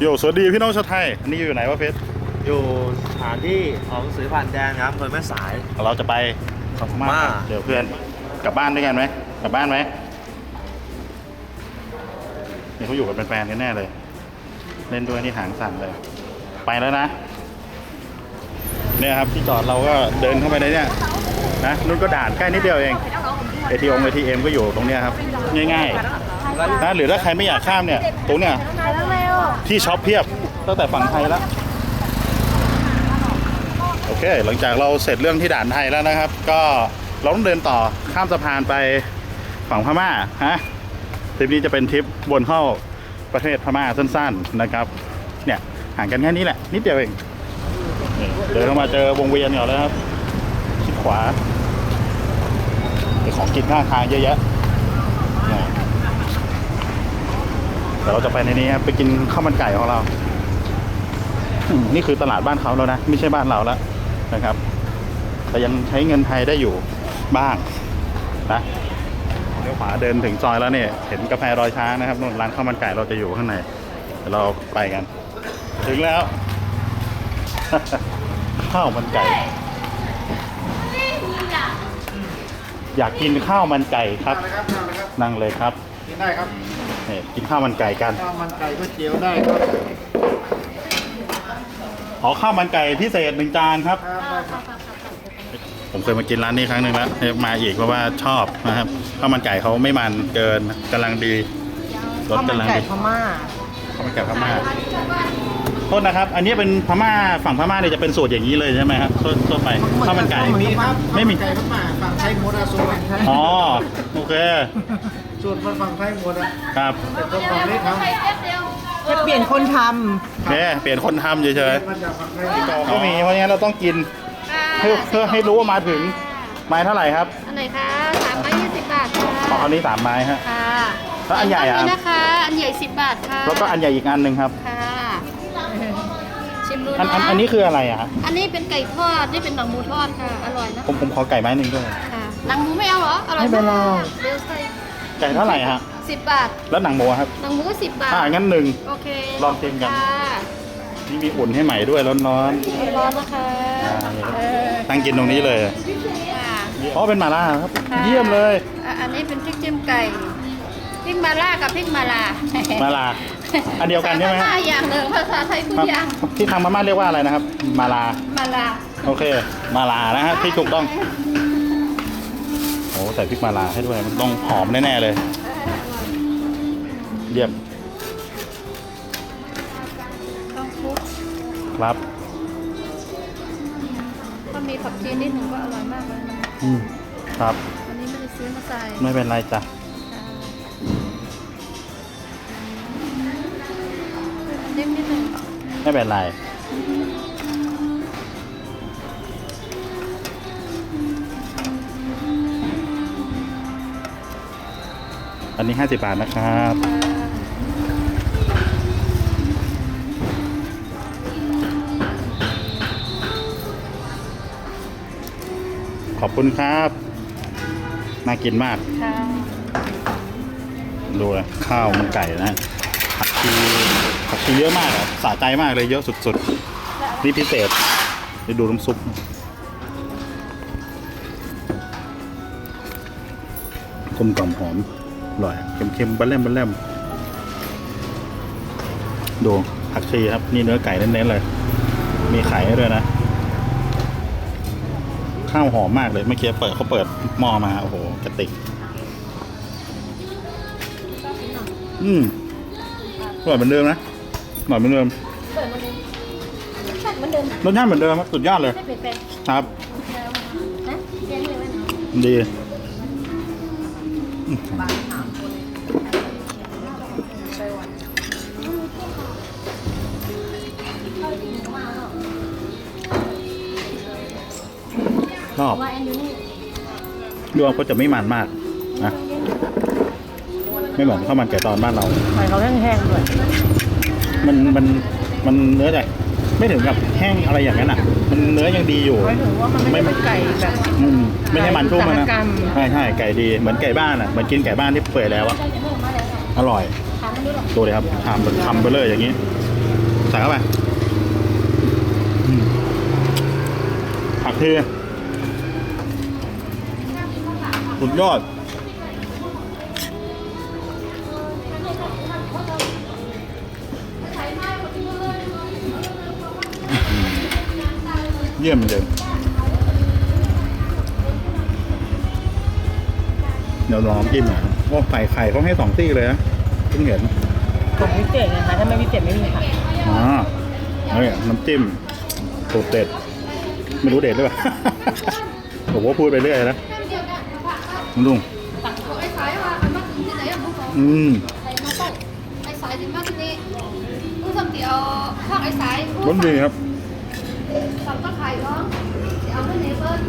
โยสวัสดีพี่น้องชาวไทย อันนี้อยู่ไหนวะเพชรอยู่สถานที่ของสื่อผ่านแดนครับอำเภอแม่สาย เราจะไปพม่ามาเดี๋ยวเพื่อนกลับบ้านด้วยกันไหมกลับบ้านไหมนี่เขาอยู่กันเป็นแฟนกันแน่เลย เล่นด้วยนี่หางสั่นเลย ไปแล้วนะ เนี่ยครับที่จอดเราก็เดินเข้าไปในเนี่ยนะนู่นก็ด่านใกล้นิดเดียวเองเอทีองเอทีเอ็มก็อยู่ตรงเนี้ยครับ ง่ายๆ นะหรือถ้าใครไม่อยากข้ามเนี่ยตรงเนี้ย ที่ช็อปเพียบตั้งแต่ฝั่งไทยแล้วโอเค หลังจากเราเสร็จเรื่องที่ด่านไทยแล้วนะครับ ก็เราต้องเดินต่อข้ามสะพานไปฝั่งพม่าฮะทริปนี้จะเป็นทริปวนเข้าประเทศพม่าสั้น ๆนะครับ เนี่ยห่างกันแค่นี้แหละ นิดเดียวเองเดินเข้ามาเจอวงเวียนก่อนแล้วครับชิดขวาของกินข้างทางเยอะแยะนี่เดี๋ยวเราจะไปในนี้ครับไปกินข้าวมันไก่ของเรา นี่คือตลาดบ้านเขาแล้วนะ ไม่ใช่บ้านเราแล้วนะครับ แต่ยังใช้เงินไทยได้อยู่บ้างนะเลี้ยวขวาเดินถึงซอยแล้วเนี่ยเห็นกาแฟรอยช้างนะครับนู่นร้านข้าวมันไก่เราจะอยู่ข้างในเดี๋ยวเราไปกัน ถึงแล้วข้าวมันไก่ อยากกินข้าวมันไก่ครับ นั่งเลยครับกินได้ครับ นี่กินข้าวมันไก่กัน ข้าวมันไก่ก๋วยเตี๋ยวได้ครับขอข้าวมันไก่พิเศษหนึ่งจานครับครับได้ครับ ผมเคยมากินร้านนี้ครั้งหนึ่งแล้วมาอีกเพราะว่าชอบนะครับข้าวมันไก่เขาไม่มันเกินกำลังดีรสข้าวมันกำลังไก่ดีพม่าข้าวมันไก่พม่าโทษนะครับ อันนี้เป็นพม่าฝั่งพม่าเนี่ยจะเป็นสูตรอย่างนี้เลยใช่ไหมครับทั่วทั่วไปข้าวมันไก่มีครับไม่มีข้าวนไก่พม่าฝั่งไทยหมดอะสูตรอ๋อโอเค สูตรมันฝั่งไทยหมดอะครับแต่ต้องฝั่งนี้ทำจะเปลี่ยนคนทโอเคเปลี่ยนคนทำเฉยมันจากฝั่งไทยๆก็มีเพราะงั้นเราต้องกินเพื่อเพื่อให้รู้ว่ามาถึงไม้เท่าไหร่ครับอันไหนคะสามไม้ยี่สิบบาทค่ะขออันนี้สามไม้ฮะ ค่ะแล้วอันใหญ่อะต้นนี้นะคะ อันใหญ่สิบบาทค่ะแล้วก็อันใหญ่อีกอันหนึ่งครับ ค่ะชิมดูอันนะอันอันนี้คืออะไรอะฮะอันนี้เป็นไก่ทอด นี่เป็นหนังหมูทอดค่ะ อร่อยนะผมผมขอไก่ไม้หนึ่งด้วย ค่ะหนังหมูไม่เอาเหรอ อร่อยมากเดี๋ยวใส่ ไก่เท่าไหร่ฮะ สิบบาทแล้วหนังหมูครับหนังหมูก็สิบบาท อ่างั้นหนึ่ง โอเคลองชิมกันค่ะนี่มีอุ่นให้ใหม่ด้วยร้อนร้อนนะคะอ่าเออๆตั้งกินตรงนี้เลยค่ะอ๋อเป็นหมาล่าครับค่ะเยี่ยมเลยอะอันนี้เป็นพริกจิ้มไก่พริกมาล่ากับพริกมาลามาลาอันเดียวกันใช่ไหมภาษาอย่างหนึ่งภาษาไทยทุกอย่าง ที่ทางพม่าเรียกว่าอะไรนะครับมาลามาลาโอเคมาลานะฮะที่ถูกต้องโอ้ ใส่พริกมาลาให้ด้วย มันต้องหอมแน่ ๆ เลยเยี่ยมต้องคลุกครับก็มีผักชีนิดหนึ่งก็อร่อยมากเลยนะอืมครับ อันนี้ไม่ได้ซื้อมาใส่ไม่เป็นไรจ้ะอันนี้นิดหนึ่ง ไม่เป็นไรอั นนี้ 50 บาทนะครับ ขอบคุณครับ น่ากินมาก ค่ะดูเลยข้าวมันไก่นะผักชีผักชีเยอะมากอะสะใจมากเลยเยอะสุดๆ นี่พิเศษไปดูน้ำซุป กลมกล่อมหอมอ ร่อยเค็มๆบัลเล่มบัลเล่มดูผักชีครับ นี่เนื้อไก่เน้นๆเลย มีไข่ให้ด้วยนะ ข้าวหอมมากเลยเมื่อกี้เปิดเขาเปิดหม้อมา โอ้โหกระติก อืมอร่อยเหมือนเดิมนะอร่อยเหมือนเดิมเปิดมาเลยรสชาติเหมือนเดิมรสชาติเหมือนเดิมครับสุดยอดเลยไม่เปลี่ยนแปลงครับนะเรียนเลยไหมดี นอยู่นี่รวมก็จะไม่มันมากนะไม่เหมือนข้าวมันไก่ตอนบ้านเราำไข่เขาแห้งๆด้วยมันมันมันเนื้อใหญ่ไม่ถึงกับแห้งอะไรอย่างนั้นอะ มันเนื้อยังดีอยู่หมายถึงว่ามันไม่ได้เป็นไก่แบบอืมไม่ใช่มันทุ่มอะนะอุตสาหกรรมใช่ใช่ไก่ดีเหมือนไก่บ้านอะเหมือนกินไก่บ้านที่เปื่อยแล้วอะได้จากเมื่อมาแล้วอร่อยถามมันดูหรอดูเลยครับทำทำไปเลยอย่างนี้ใส่เข้าไปอืมผักที สุดยอด เยี่ยมเลยเดี๋ยวลองกินหน่อยว่าใส่ไข่เขาให้สองตี้เลยนะเพิ่งเห็นของพิเศษนะคะถ้าไม่พิเศษไม่มีค่ะอ๋อเฮ้ยน้ำจิ้มสูตรเด็ด ไม่รู้เด็ดหรือเปล่า ผมว่าพูดไปเรื่อยนะคุณ ลุงไอ้สายว่ามันมาถึงที่ไหนอะพวกเราอืมไอ้มาต้องไอ้สายถึงมาที่นี่ผู้ทำที่เอาข้างไอ้สายรสดีครับสับก็ไข่ร้องที่เอาเพื่อนเนเบิร์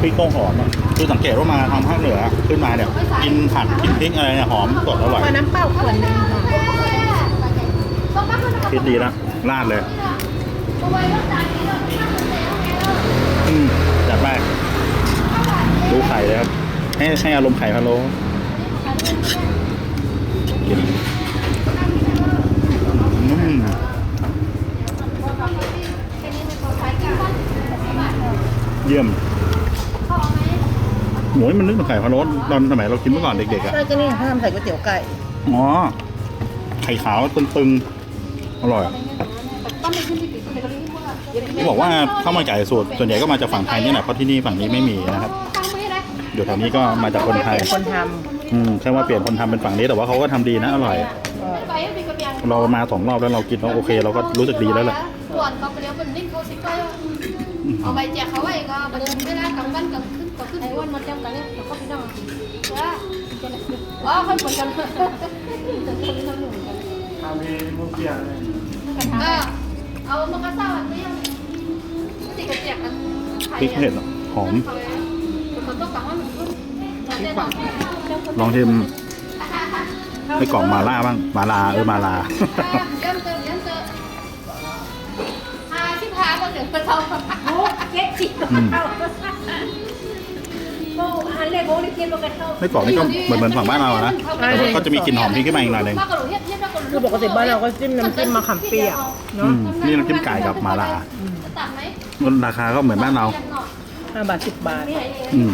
พริกต้องหอมอะคือสังเกตว่ามาทางภาคเหนือขึ้นมาเนี่ยกินผัดกินพริกอะไรเนี่ยหอมสดอร่อยมาน้ำเปล่าขวดหนึงค่ะคิดดีนะราดเลยอืมจัดไปดูไข่เลยครับ ให้ให้อารมณ์ไข่พะโล้กินอืมเยี่ยมโหยมันนึกถึงไข่พะโล้ตอนสมัยเรากินเมื่อก่อนเด็กๆอะใช่ก็นี่เขาทำใส่ก๋วยเตี๋ยวไก่อ๋อไข่ขาวตึงๆอร่อยเขาบอกว่าข้าวมันไก่สูตรส่วนใหญ่ก็มาจากฝั่งไทยนี่แหละเพราะที่นี่ฝั่งนี้ไม่มีนะครับ อยู่แถวนี้ก็มาจากคนไทยเป็นคนทอืมแค่ว่าเปลี่ยนคนทำเป็นฝั่งนี้แต่ว่าเขาก็ทำดีนะอร่อยำก็เรามาสองรอบแล้วเรากินแล้วโอเค เราก็รู้สึกดีแล้วแหละส่วนเขาไปเลี้ยงเป็นนิ่งเขาสิก็เอาใบแจกเขาไว้ก็บันทึกไม่ได้กลางวันกลางคืนก็ขึ้นไอ้วันมาเต็มกันเนี่ยเขาพี่น้องว่าอ๋อค่อยเหมือนกันแต่คนทำหนุ่มกันทำมีมุกเกียร์เลยก็เอามะกะซ่าอันนี้ติดกระเจี๊ยบกันพริกเผ็ดหอม ลองชิมไส้กรอกมาล่าบ้าง มาลาเออมาลาเยี่ยมเจอเยี่ยมเจอหาที่พาก็เดี๋ยวไปทำโอ้เก๊กจิอืมโอ้อันเล็กโอ้นี่เก็บกันเข้าไส้กรอกนี่ก็เหมือนเหมือนฝั่งบ้านเราอะนะแต่ว่าก็จะมีกลิ่นหอมพริกขึ้นมาอีกหน่อยหนึงคือปกติบ้านเราก็จิ้มน้ำจิ้มมะขามเปียกอืเนาะมนี่น้ำจิ้มไก่กับมาลาตัดไหมราคาก็เหมือนบ้านเราห้าบาทสิบบาท อืม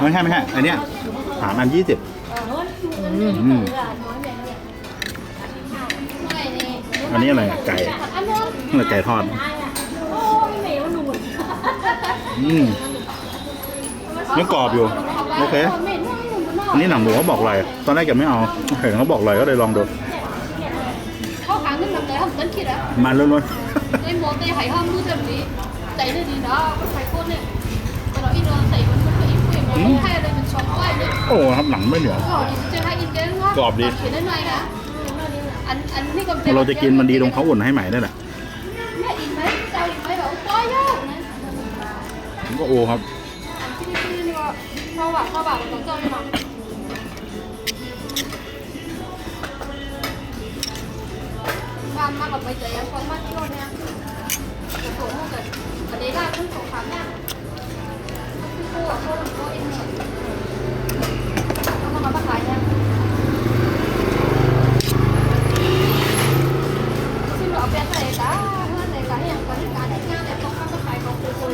ไม่ใช่ไม่ใช่อันเนี้ยสามอันยี่สิบอืมอันนี้อะไรอะไก่อันนู้นนี่อะไรไก่ทอดโอ้ยเหนียวหนูนอืมยังกรอบอยู่โอเคอันนี้หนังหมูเขาบอกเลยตอนแรกยังไม่เอาเห็นเขาบอกเลยก็เลยลองดูเขาหาเงินทำแต่ทำต้นคิดอะมันล้วนไอ้โมเตะหายห้ามมือแบบนี้ใจเลยดีนะก็ใส่โคตรเนี่ยแต่เราอีโดนใส่มันมันก็อีคุยมันให้อะไรมันช็อกไว้เนี่ยๆโอ้ครับหนังไม่เหนียวก็อินจะให้อินเดนว่ากรอบดีเขียนได้หน่อยนะอันอันนี้ก็เราจะกินมันดีตรงเขาอุ่นให้ใหม่นั่นแหละเนี่ยอินไหมเจ้าอินไหมแบบป้อยย่างนะผมก็โอ้ครับอันที่นี่คือนี่ก็เข้าบาทเข้าบาทของเจ้าไม่หรอกความมากกับใบเตยความมากที่โน่นเนี่ยโอ้โหเกิดอันนี้ได้ทั้งสองคำเนี่ยคือคู่อะคู่คู่อินเนี่ยเอามาขายเนี่ยซึ่งเราเป็นอะไรจ้าเพื่อนในการอย่างการการได้งานแต่ต้องเข้ามาขายของ คู่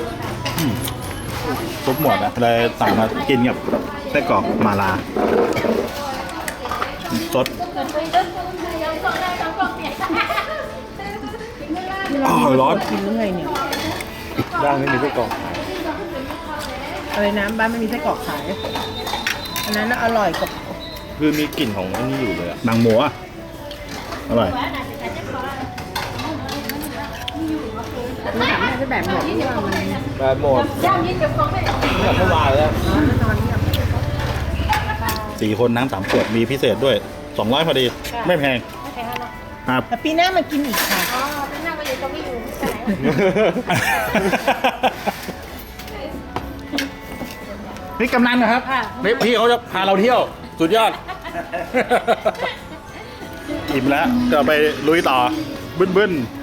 เลยนะอืมซุปหมดอะเลยสั่งมากินกับไส้กรอกมาลาสดอ๋อร้อนกินหรือไงเนี่ยด้านไม่มีไส้กรอกขาย อะไรนะบ้านไม่มีไส้กรอกขาย อันนั้นน่ะอร่อยกว่าคือมีกลิ่นของอันนี้อยู่เลยอะหนังหมูอะอร่อยคือถามแม่ใช่แบบหมดที่ว่ามันแบบหมดย่างนี้เก็บของไม่ได้แบบเมื่อวานแล้วนอนเนี่ยสี่คนน้ำสามขวดมีพิเศษด้วย สองร้อยพอดี ไม่แพงครับแต่ปีหน้ามากินอีกค่ะ อ๋อเป็นหน้าไปอยู่ตรงนี้อยู่ใช่ไหม นี่กำนันนะครับนี่พี่เขาจะพาเราเที่ยว สุดยอด อิ่มแล้วจะไปลุยต่อบึ้นบึ้นๆ